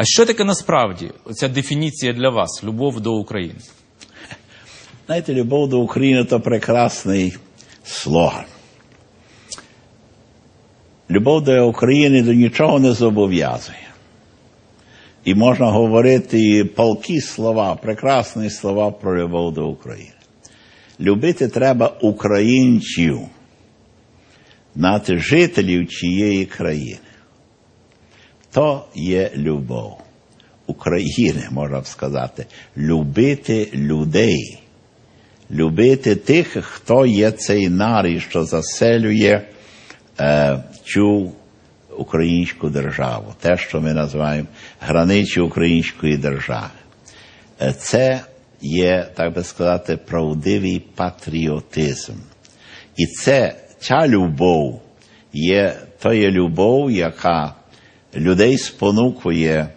А що таке насправді ця дефініція для вас любов до України? Знаєте, любов до України то прекрасний слоган. Любов до України до нічого не зобов'язує. І можна говорити палкі слова, прекрасні слова про любов до України. Любити треба українців, знати жителів чиєї країни. То є любов України, можна б сказати, любити людей любити тих, хто є цей нарій, що заселює е, цю українську державу, те, що ми називаємо границі української держави. Це є, так би сказати, правдивий патріотизм. І це ця любов є то є любов, яка людей спонукує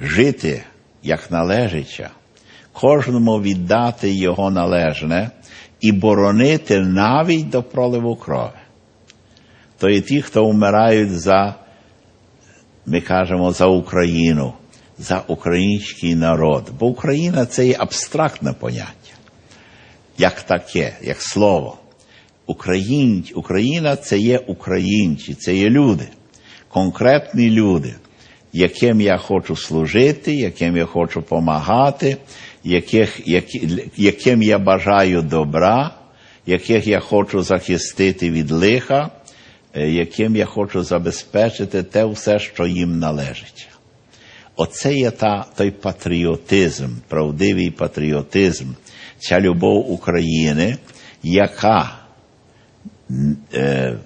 жити як належиться кожному віддати його належне і боронити навіть до проливу крові. То є ті, хто вмирають за, ми кажемо, за Україну, за український народ. Бо Україна це є абстрактне поняття, як таке, як слово. Україн, Україна це є українці, це є люди, конкретні люди, яким я хочу служити, яким я хочу допомагати, яких, які, яким я бажаю добра, яких я хочу захистити від лиха, е, яким я хочу забезпечити те все, що їм належить. Оце є та, той патріотизм, правдивий патріотизм, ця любов України, яка е,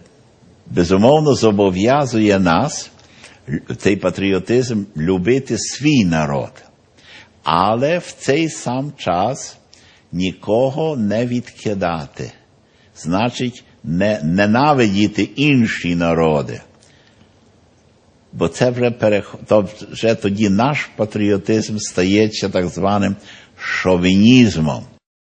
безумовно зобов'язує нас, цей патріотизм, любити свій народ але в цей сам час нікого не відкидати. Значить, не ненавидіти інші народи. Бо це вже перех... то вже тоді наш патріотизм стається так званим шовінізмом.